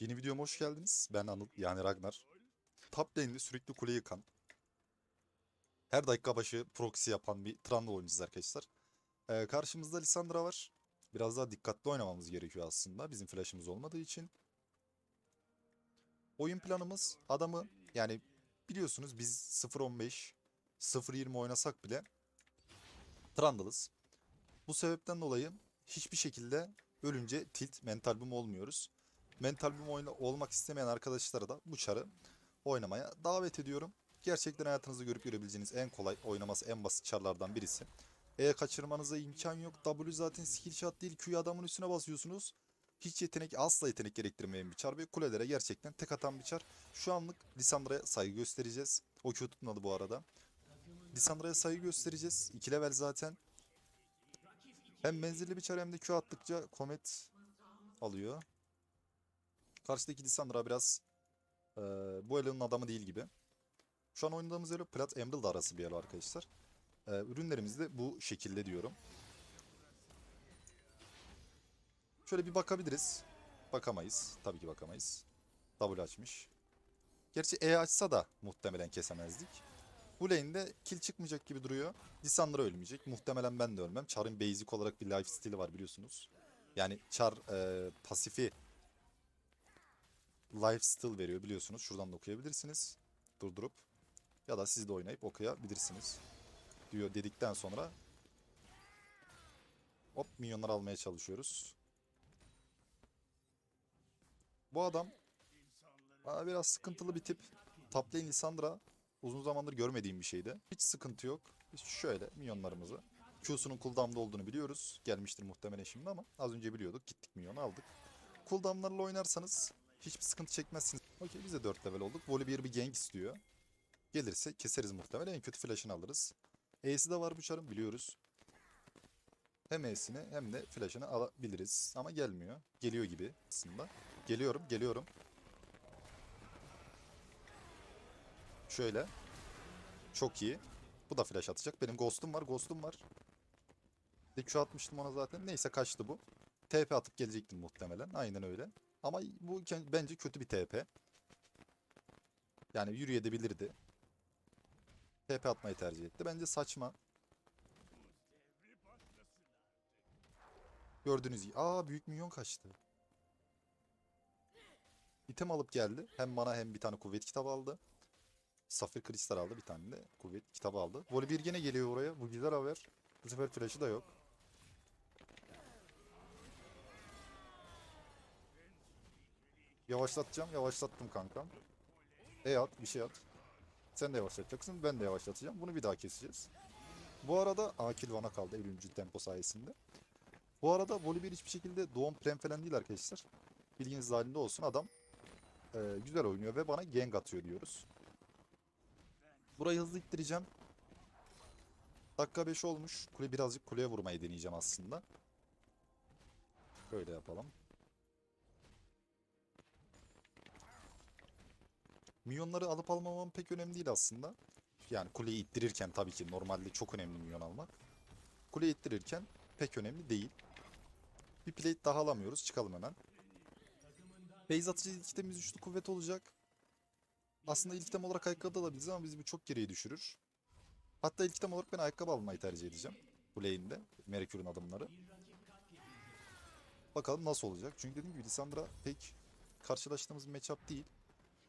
Yeni videoma hoş geldiniz. Ben Anıl yani Ragnar. Top lane'de sürekli kule yıkan, her dakika başı proxy yapan bir Trundle oyuncuyuz arkadaşlar. Ee, karşımızda Lissandra var. Biraz daha dikkatli oynamamız gerekiyor aslında bizim flash'ımız olmadığı için. Oyun planımız adamı yani biliyorsunuz biz 0.15, 0.20 oynasak bile Trundle'ız. Bu sebepten dolayı hiçbir şekilde ölünce tilt mental boom olmuyoruz. Mental boom oyna olmak istemeyen arkadaşlara da bu çarı oynamaya davet ediyorum. Gerçekten hayatınızda görüp görebileceğiniz en kolay oynaması en basit çarlardan birisi. E kaçırmanıza imkan yok. W zaten skill shot değil. Q'yu adamın üstüne basıyorsunuz. Hiç yetenek asla yetenek gerektirmeyen bir çar ve kulelere gerçekten tek atan bir çar. Şu anlık Lissandra'ya saygı göstereceğiz. O Q tutmadı bu arada. Lissandra'ya saygı göstereceğiz. 2 level zaten. Hem menzilli bir çar hem de Q attıkça Comet alıyor. Karşıdaki Lissandra biraz eee bu Elo'nun adamı değil gibi. Şu an oynadığımız Elo Plat Emerald arası bir Elo arkadaşlar. Eee ürünlerimiz de bu şekilde diyorum. Şöyle bir bakabiliriz. Bakamayız. Tabii ki bakamayız. W açmış. Gerçi E açsa da muhtemelen kesemezdik. Bu lane'de kill çıkmayacak gibi duruyor. Lissandra ölmeyecek. Muhtemelen ben de ölmem. Char'ın basic olarak bir life stili var biliyorsunuz. Yani Char eee, pasifi life steal veriyor biliyorsunuz. Şuradan da okuyabilirsiniz. Durdurup. Ya da siz de oynayıp okuyabilirsiniz. Diyor dedikten sonra hop minyonları almaya çalışıyoruz. Bu adam aa, biraz sıkıntılı bir tip. Top lane Lissandra uzun zamandır görmediğim bir şeydi. Hiç sıkıntı yok. Biz şöyle minyonlarımızı. Q'sunun cooldown'da olduğunu biliyoruz. Gelmiştir muhtemelen şimdi ama az önce biliyorduk. Gittik minyonu aldık. Cooldown'larla oynarsanız hiçbir sıkıntı çekmezsiniz. Okey biz de 4 level olduk. Voli bir gank istiyor. Gelirse keseriz muhtemelen. En kötü flash'ını alırız. E'si de var bu çarın biliyoruz. Hem E'sini hem de flash'ını alabiliriz. Ama gelmiyor. Geliyor gibi aslında. Geliyorum, geliyorum. Şöyle. Çok iyi. Bu da flash atacak. Benim ghost'um var, ghost'um var. Bir Q atmıştım ona zaten. Neyse kaçtı bu. TP atıp gelecektim muhtemelen. Aynen öyle. Ama bu bence kötü bir TP. Yani yürüyebilirdi. TP atmayı tercih etti. Bence saçma. Gördüğünüz gibi. Aa büyük minyon kaçtı. İtem alıp geldi. Hem bana hem bir tane kuvvet kitabı aldı. Safir kristal aldı bir tane de kuvvet kitabı aldı. Voli gene geliyor oraya. Bu güzel haber. Bu sefer flash'ı da yok. Yavaşlatacağım. Yavaşlattım kankam. E at. Bir şey at. Sen de yavaşlatacaksın. Ben de yavaşlatacağım. Bunu bir daha keseceğiz. Bu arada Akil Van'a kaldı ölümcül tempo sayesinde. Bu arada Voli bir hiçbir şekilde doğum prem falan değil arkadaşlar. Bilginiz dahilinde olsun. Adam e, güzel oynuyor ve bana gank atıyor diyoruz. Burayı hızlı ittireceğim. Dakika 5 olmuş. Kule birazcık kuleye vurmayı deneyeceğim aslında. Böyle yapalım. Milyonları alıp almamam pek önemli değil aslında. Yani kuleyi ittirirken tabii ki normalde çok önemli milyon almak. Kuleyi ittirirken pek önemli değil. Bir plate daha alamıyoruz. Çıkalım hemen. Base atıcı ilk itemimiz üçlü kuvvet olacak. Aslında ilk item olarak ayakkabı alabiliriz ama bizi bu çok geriye düşürür. Hatta ilk item olarak ben ayakkabı almayı tercih edeceğim. Bu lane'de. Merkür'ün adımları. Bakalım nasıl olacak. Çünkü dediğim gibi Lissandra pek karşılaştığımız bir matchup değil.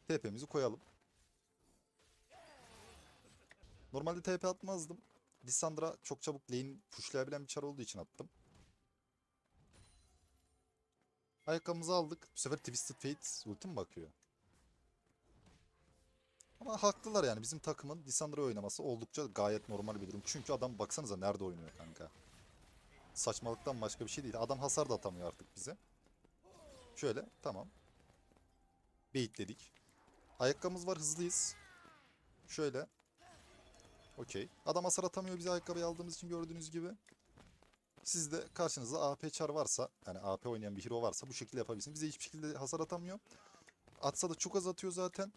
TP'mizi koyalım. Normalde TP atmazdım. Lissandra çok çabuk lane pushlayabilen bir çar olduğu için attım. Ayakkabımızı aldık. Bu sefer Twisted Fate ulti mi bakıyor? Ama haklılar yani bizim takımın Lissandra oynaması oldukça gayet normal bir durum. Çünkü adam baksanıza nerede oynuyor kanka. Saçmalıktan başka bir şey değil. Adam hasar da atamıyor artık bize. Şöyle tamam. Baitledik. Ayakkabımız var hızlıyız. Şöyle. Okey. Adam hasar atamıyor bize ayakkabıyı aldığımız için gördüğünüz gibi. Sizde karşınızda AP çar varsa yani AP oynayan bir hero varsa bu şekilde yapabilirsiniz. Bize hiçbir şekilde hasar atamıyor. Atsa da çok az atıyor zaten.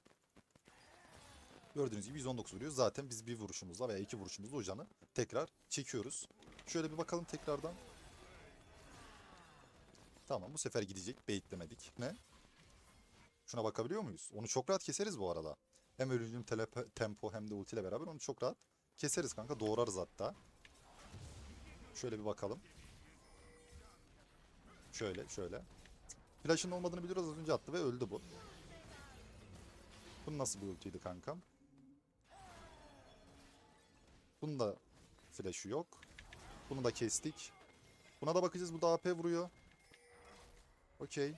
Gördüğünüz gibi 119 vuruyor. Zaten biz bir vuruşumuzla veya iki vuruşumuzla o canı tekrar çekiyoruz. Şöyle bir bakalım tekrardan. Tamam bu sefer gidecek. Baitlemedik. Ne? Şuna bakabiliyor muyuz? Onu çok rahat keseriz bu arada. Hem ölümcül tempo hem de ultiyle beraber onu çok rahat keseriz kanka. Doğrarız hatta. Şöyle bir bakalım. Şöyle şöyle. Flash'ın olmadığını biliyoruz az önce attı ve öldü bu. Bu nasıl bir ultiydi kankam? Bunun da flash'ı yok. Bunu da kestik. Buna da bakacağız. Bu da AP vuruyor. Okey.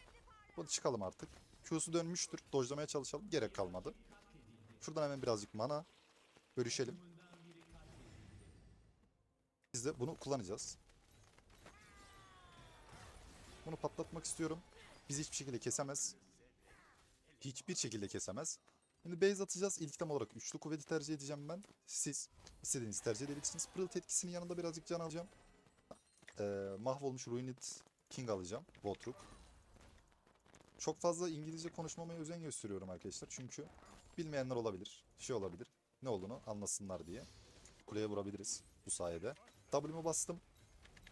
Hadi çıkalım artık. Q'su dönmüştür. Dojlamaya çalışalım. Gerek kalmadı. Şuradan hemen birazcık mana. Bölüşelim. Biz de bunu kullanacağız. Bunu patlatmak istiyorum. Bizi hiçbir şekilde kesemez. Hiçbir şekilde kesemez. Şimdi base atacağız. İlk tam olarak üçlü kuvveti tercih edeceğim ben. Siz istediğinizi tercih edebilirsiniz. Pırılt etkisinin yanında birazcık can alacağım. Ee, mahvolmuş Ruined King alacağım. Botruk. Çok fazla İngilizce konuşmamaya özen gösteriyorum arkadaşlar. Çünkü bilmeyenler olabilir. Şey olabilir. Ne olduğunu anlasınlar diye. Kuleye vurabiliriz bu sayede. W'mu bastım.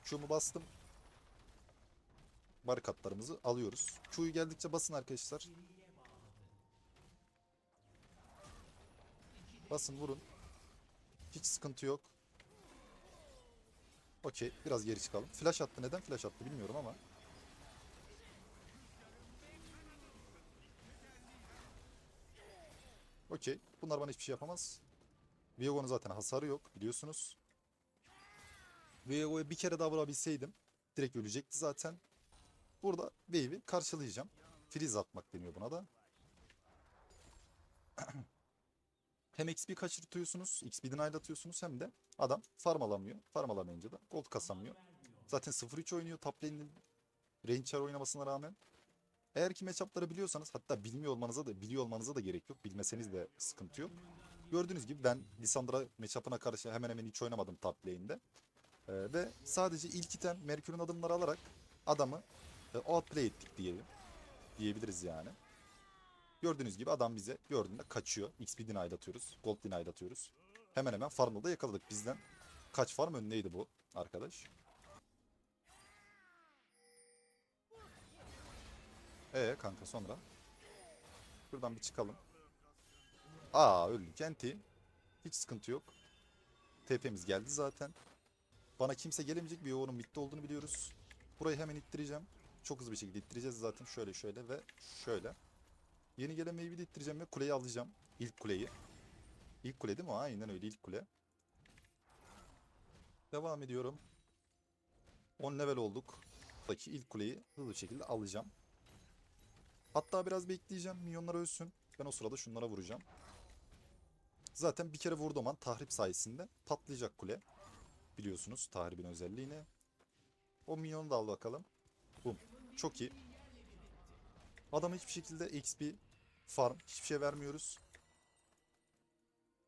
Q'mu bastım. Barikatlarımızı alıyoruz. Q'yu geldikçe basın arkadaşlar. Basın vurun. Hiç sıkıntı yok. Okey. Biraz geri çıkalım. Flash attı. Neden flash attı bilmiyorum ama. Okey. Bunlar bana hiçbir şey yapamaz. Viego'nun zaten hasarı yok biliyorsunuz. Viego'ya bir kere daha vurabilseydim direkt ölecekti zaten. Burada wave'i karşılayacağım. Freeze atmak deniyor buna da. hem XP kaçırtıyorsunuz, XP deny atıyorsunuz hem de adam farm alamıyor. Farm alamayınca da gold kasamıyor. Zaten 0-3 oynuyor top lane'in range oynamasına rağmen. Eğer ki matchup'ları biliyorsanız hatta bilmiyor olmanıza da biliyor olmanıza da gerek yok. Bilmeseniz de sıkıntı yok. Gördüğünüz gibi ben Lissandra matchup'ına karşı hemen hemen hiç oynamadım top lane'de. Ee, ve sadece ilk item Merkür'ün adımları alarak adamı e, outplay ettik diyelim. Diyebiliriz yani. Gördüğünüz gibi adam bize gördüğünde kaçıyor. XP deny atıyoruz. Gold deny atıyoruz. Hemen hemen farmı da yakaladık. Bizden kaç farm önündeydi bu arkadaş. Ee kanka sonra. Buradan bir çıkalım. Aa öldü. Kenti. Hiç sıkıntı yok. TP'miz geldi zaten. Bana kimse gelemeyecek bir yoğunun bitti olduğunu biliyoruz. Burayı hemen ittireceğim. Çok hızlı bir şekilde ittireceğiz zaten. Şöyle şöyle ve şöyle. Yeni gelen meyveyi de ittireceğim ve kuleyi alacağım. İlk kuleyi. İlk kule değil mi? Aynen öyle ilk kule. Devam ediyorum. 10 level olduk. Buradaki ilk kuleyi hızlı bir şekilde alacağım. Hatta biraz bekleyeceğim. Minyonlar ölsün. Ben o sırada şunlara vuracağım. Zaten bir kere vurduğum an tahrip sayesinde patlayacak kule. Biliyorsunuz tahribin özelliğini. O minyonu da al bakalım. Bum. Çok iyi. Adama hiçbir şekilde XP, farm, hiçbir şey vermiyoruz.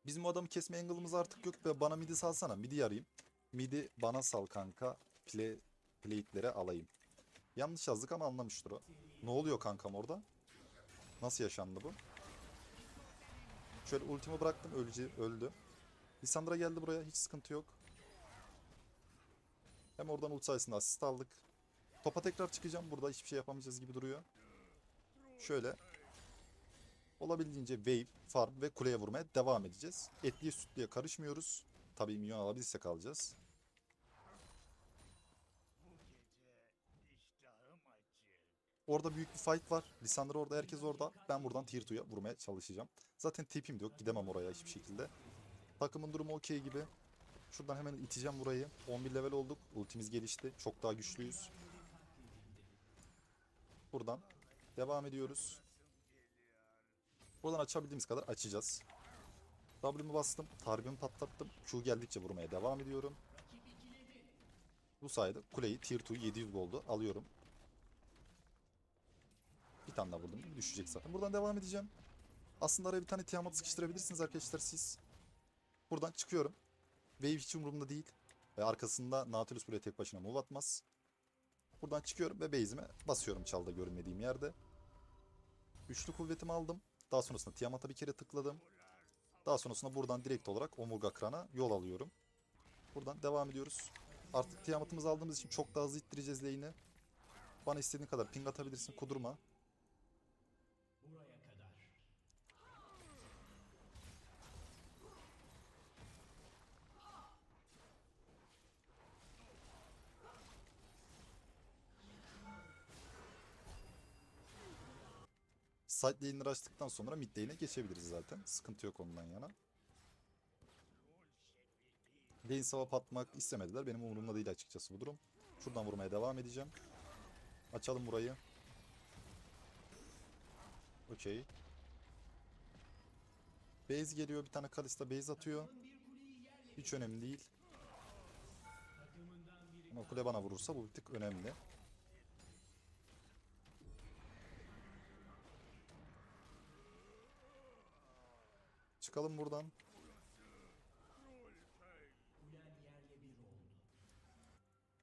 Bizim o adamı kesme angle'ımız artık yok ve bana midi salsana. Midi yarayım. Midi bana sal kanka. Play, plate'lere alayım. Yanlış yazdık ama anlamıştır o. Ne oluyor kankam orada? Nasıl yaşandı bu? Şöyle ultimi bıraktım öldü. öldü. Lissandra geldi buraya hiç sıkıntı yok. Hem oradan ult sayesinde asist aldık. Topa tekrar çıkacağım. Burada hiçbir şey yapamayacağız gibi duruyor. Şöyle. Olabildiğince wave, farm ve kuleye vurmaya devam edeceğiz. Etliye sütlüye karışmıyoruz. Tabii milyon alabilirsek alacağız. Orada büyük bir fight var. Lissandra orada, herkes orada. Ben buradan tier 2'ya vurmaya çalışacağım. Zaten tipim de yok. Gidemem oraya hiçbir şekilde. Takımın durumu okey gibi. Şuradan hemen iteceğim burayı. 11 level olduk. Ultimiz gelişti. Çok daha güçlüyüz. Buradan devam ediyoruz. Buradan açabildiğimiz kadar açacağız. W'mu bastım. Tarbimi patlattım. Q geldikçe vurmaya devam ediyorum. Bu sayede kuleyi tier 2 700 gold'u alıyorum. Bir tane daha vurdum. Düşecek zaten. Buradan devam edeceğim. Aslında araya bir tane Tiamat sıkıştırabilirsiniz arkadaşlar siz. Buradan çıkıyorum. Wave hiç umurumda değil. Ve arkasında Nautilus buraya tek başına move atmaz. Buradan çıkıyorum ve base'ime basıyorum çalda görünmediğim yerde. Üçlü kuvvetimi aldım. Daha sonrasında Tiamat'a bir kere tıkladım. Daha sonrasında buradan direkt olarak Omurga Kran'a yol alıyorum. Buradan devam ediyoruz. Artık Tiamat'ımızı aldığımız için çok daha hızlı ittireceğiz lane'i. Bana istediğin kadar ping atabilirsin kudurma. Side açtıktan sonra mid geçebiliriz zaten. Sıkıntı yok ondan yana. Lane swap atmak istemediler. Benim umurumda değil açıkçası bu durum. Şuradan vurmaya devam edeceğim. Açalım burayı. Okey. Base geliyor. Bir tane Kalista base atıyor. Hiç önemli değil. Ama kule bana vurursa bu bir tık önemli. Çıkalım buradan.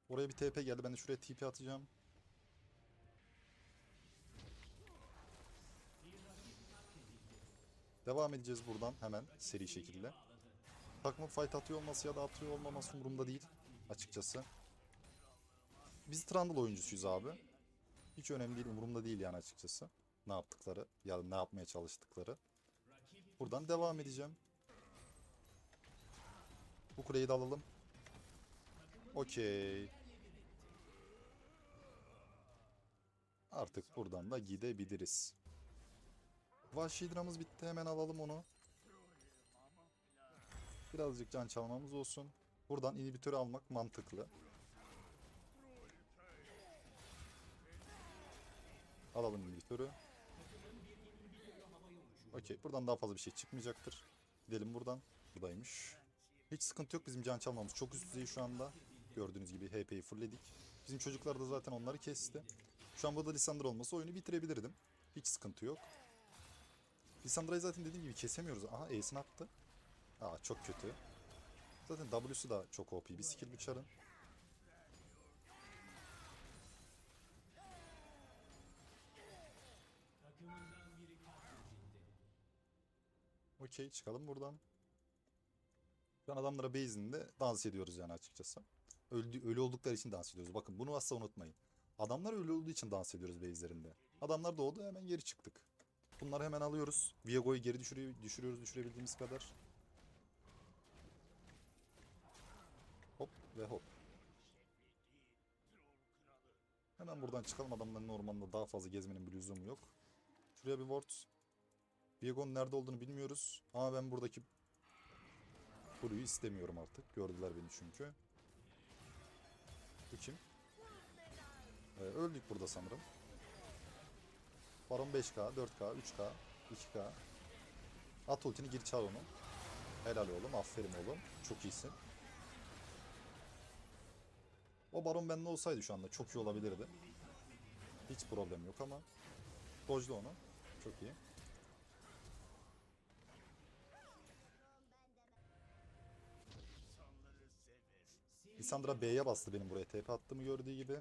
Oraya bir TP geldi. Ben de şuraya TP atacağım. Devam edeceğiz buradan hemen seri şekilde. Takımın fight atıyor olması ya da atıyor olmaması umurumda değil açıkçası. Biz Trundle oyuncusuyuz abi. Hiç önemli değil umurumda değil yani açıkçası. Ne yaptıkları ya da ne yapmaya çalıştıkları. Buradan devam edeceğim. Bu kuleyi de alalım. Okey. Artık buradan da gidebiliriz. Vahşi dramız bitti. Hemen alalım onu. Birazcık can çalmamız olsun. Buradan inhibitörü almak mantıklı. Alalım inhibitörü. Okey. Buradan daha fazla bir şey çıkmayacaktır. Gidelim buradan. Buradaymış. Hiç sıkıntı yok bizim can çalmamız. Çok üst düzey şu anda. Gördüğünüz gibi HP'yi fullledik. Bizim çocuklar da zaten onları kesti. Şu an burada Lissandra olmasa oyunu bitirebilirdim. Hiç sıkıntı yok. Lissandra'yı zaten dediğim gibi kesemiyoruz. Aha E'sini attı. Aa çok kötü. Zaten W'su da çok OP bir skill bu. Okey çıkalım buradan. Şu an adamlara base'inde dans ediyoruz yani açıkçası. Öldü, ölü oldukları için dans ediyoruz. Bakın bunu asla unutmayın. Adamlar ölü olduğu için dans ediyoruz base'lerinde. Adamlar doğdu hemen geri çıktık. Bunları hemen alıyoruz. Viego'yu geri düşürüyor, düşürüyoruz düşürebildiğimiz kadar. Hop ve hop. Hemen buradan çıkalım. Adamların ormanda daha fazla gezmenin bir lüzumu yok. Şuraya bir ward. Viego'nun nerede olduğunu bilmiyoruz. Ama ben buradaki Kuruyu istemiyorum artık. Gördüler beni çünkü. Bu kim? Ee, öldük burada sanırım. Baron 5k, 4k, 3k, 2k. At ultini gir çal onu. Helal oğlum, aferin oğlum. Çok iyisin. O baron bende olsaydı şu anda çok iyi olabilirdi. Hiç problem yok ama. Dojlu onu. Çok iyi. Lisandra B'ye bastı benim buraya. TP attığımı gördüğü gibi.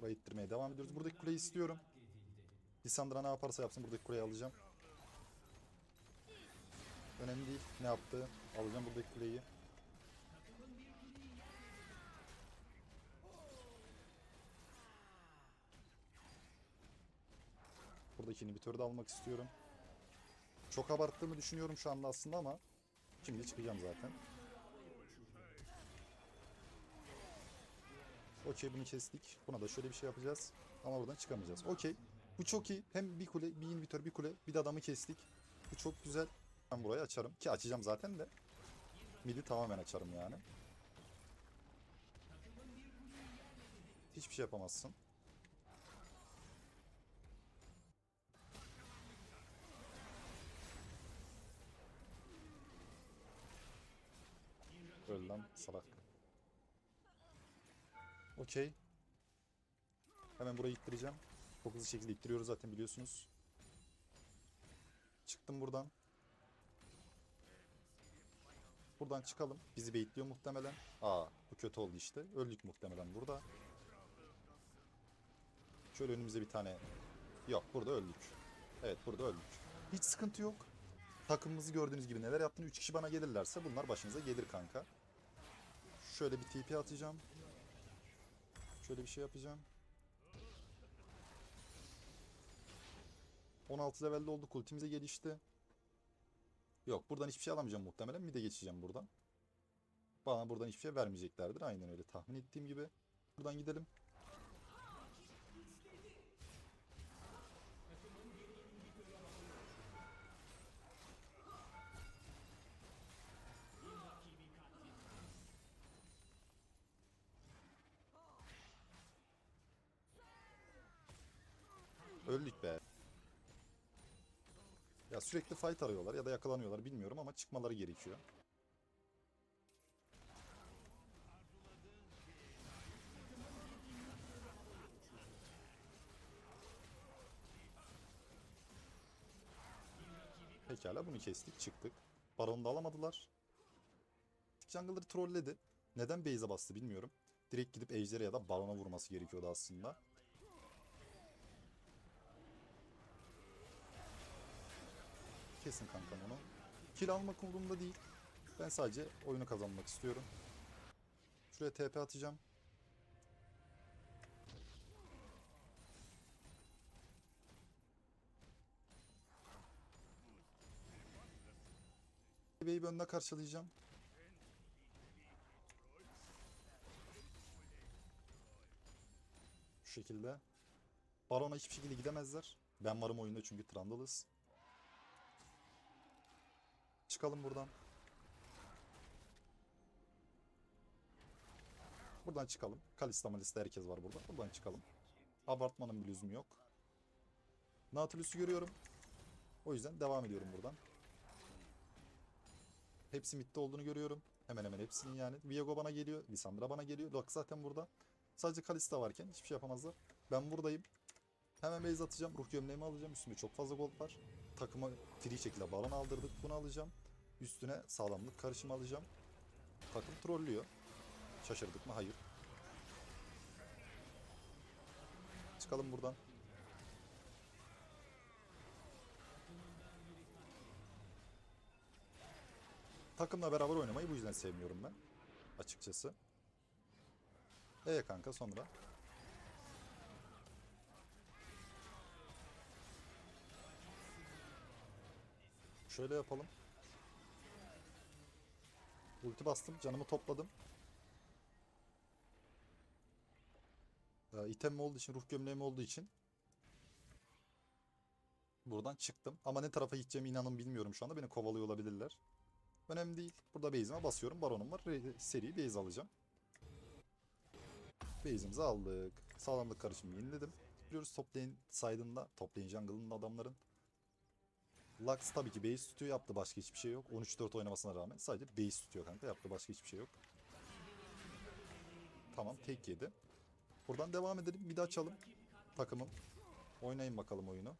Burayı ittirmeye devam ediyoruz. Buradaki kuleyi istiyorum. Lisandra ne yaparsa yapsın buradaki kuleyi alacağım. Önemli değil. Ne yaptı? Alacağım buradaki kuleyi. Buradaki inhibitörü de almak istiyorum. Çok abarttığımı düşünüyorum şu anda aslında ama Şimdi çıkacağım zaten. Okey bunu kestik. Buna da şöyle bir şey yapacağız. Ama buradan çıkamayacağız. Okey. Bu çok iyi. Hem bir kule, bir inhibitör, bir kule, bir de adamı kestik. Bu çok güzel. Ben burayı açarım. Ki açacağım zaten de. Midi tamamen açarım yani. Hiçbir şey yapamazsın. Öl lan salak. Okey. Hemen burayı ittireceğim. Çok hızlı şekilde ittiriyoruz zaten biliyorsunuz. Çıktım buradan. Buradan çıkalım. Bizi bekliyor muhtemelen. Aa bu kötü oldu işte. Öldük muhtemelen burada. Şöyle önümüze bir tane... Yok burada öldük. Evet burada öldük. Hiç sıkıntı yok. Takımımızı gördüğünüz gibi neler yaptığını 3 kişi bana gelirlerse bunlar başınıza gelir kanka. Şöyle bir TP atacağım. Şöyle bir şey yapacağım. 16 levelde olduk. Ultimize gelişti. Yok buradan hiçbir şey alamayacağım muhtemelen. Bir de geçeceğim buradan. Bana buradan hiçbir şey vermeyeceklerdir. Aynen öyle tahmin ettiğim gibi. Buradan gidelim. Sürekli fight arıyorlar ya da yakalanıyorlar bilmiyorum ama çıkmaları gerekiyor. Pekala bunu kestik çıktık. Baron'u da alamadılar. Jungle'ları trolledi. Neden base'e bastı bilmiyorum. Direkt gidip Ejder'e ya da Baron'a vurması gerekiyordu aslında. Kesin kankam onu. Kill almak umurumda değil. Ben sadece oyunu kazanmak istiyorum. Şuraya TP atacağım. Bir önde karşılayacağım. Şu şekilde. Baron'a hiçbir şekilde gidemezler. Ben varım oyunda çünkü Trundle'ız. Çıkalım buradan. Buradan çıkalım. Kalista Malista herkes var burada. Buradan çıkalım. Abartmanın bir lüzumu yok. Nautilus'u görüyorum. O yüzden devam ediyorum buradan. Hepsi midde olduğunu görüyorum. Hemen hemen hepsinin yani. Viego bana geliyor. Lissandra bana geliyor. Lux zaten burada. Sadece Kalista varken hiçbir şey yapamazlar. Ben buradayım. Hemen base atacağım. Ruh gömleğimi alacağım. Üstümde çok fazla gold var. Takıma free şekilde baron aldırdık. Bunu alacağım. Üstüne sağlamlık karışımı alacağım. Takım trollüyor. Şaşırdık mı? Hayır. Çıkalım buradan. Takımla beraber oynamayı bu yüzden sevmiyorum ben. Açıkçası. Ee kanka sonra. Şöyle yapalım. Ulti bastım. Canımı topladım. Ee, item olduğu için, ruh gömleğim olduğu için buradan çıktım. Ama ne tarafa gideceğimi inanın bilmiyorum şu anda. Beni kovalıyor olabilirler. Önemli değil. Burada base'ime basıyorum. Baronum var. Seri base alacağım. Base'imizi aldık. Sağlamlık karışımı yeniledim. Biliyoruz top lane side'ında, top lane jungle'ın adamların. Lux tabii ki base tutuyor. Yaptı başka hiçbir şey yok. 13-4 oynamasına rağmen sadece base tutuyor kanka. Yaptı başka hiçbir şey yok. Tamam tek yedi. Buradan devam edelim. Bir de açalım. Takımım. Oynayın bakalım oyunu.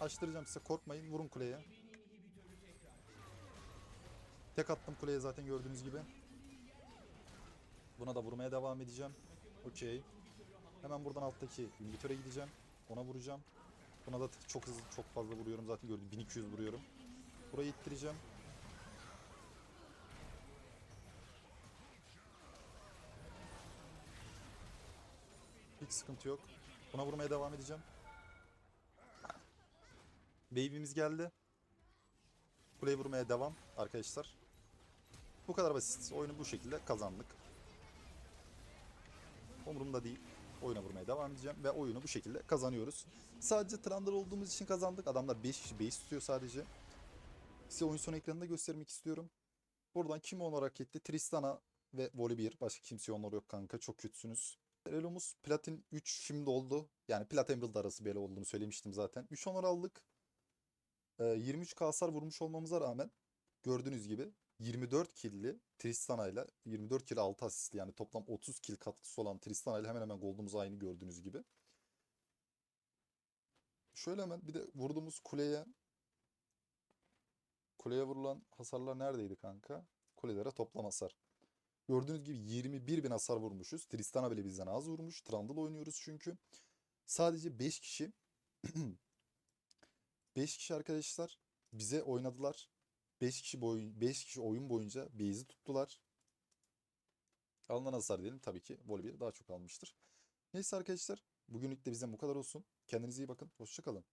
Açtıracağım size korkmayın vurun kuleye. Tek attım kuleye zaten gördüğünüz gibi. Buna da vurmaya devam edeceğim. Okey. Hemen buradan alttaki inhibitöre gideceğim. Ona vuracağım. Buna da çok hızlı çok fazla vuruyorum zaten gördüğünüz 1200 vuruyorum. Burayı ittireceğim. Hiç sıkıntı yok. Buna vurmaya devam edeceğim. Baby'miz geldi. Kuleyi vurmaya devam arkadaşlar. Bu kadar basit. Oyunu bu şekilde kazandık. Umurumda değil. Oyuna vurmaya devam edeceğim ve oyunu bu şekilde kazanıyoruz. Sadece Trundle olduğumuz için kazandık. Adamlar 5 kişi base tutuyor sadece. Size oyun sonu ekranında göstermek istiyorum. Buradan kim olarak etti? Tristana ve Volibear. Başka kimse onlar yok kanka. Çok kötüsünüz. Elomuz Platin 3 şimdi oldu. Yani Plat Emerald arası böyle olduğunu söylemiştim zaten. 3 onur aldık. Ee, 23k hasar vurmuş olmamıza rağmen gördüğünüz gibi 24 kill'li Tristana ile 24 kill 6 asist yani toplam 30 kill katkısı olan Tristana ile hemen hemen gold'umuz aynı gördüğünüz gibi. Şöyle hemen bir de vurduğumuz kuleye kuleye vurulan hasarlar neredeydi kanka? Kulelere toplam hasar. Gördüğünüz gibi 21 bin hasar vurmuşuz. Tristana bile bizden az vurmuş. Trundle oynuyoruz çünkü. Sadece 5 kişi 5 kişi arkadaşlar bize oynadılar. 5 kişi boyun 5 kişi oyun boyunca base'i tuttular. Alınan hasar diyelim tabii ki Volibear daha çok almıştır. Neyse arkadaşlar bugünlük de bizden bu kadar olsun. Kendinize iyi bakın. Hoşçakalın.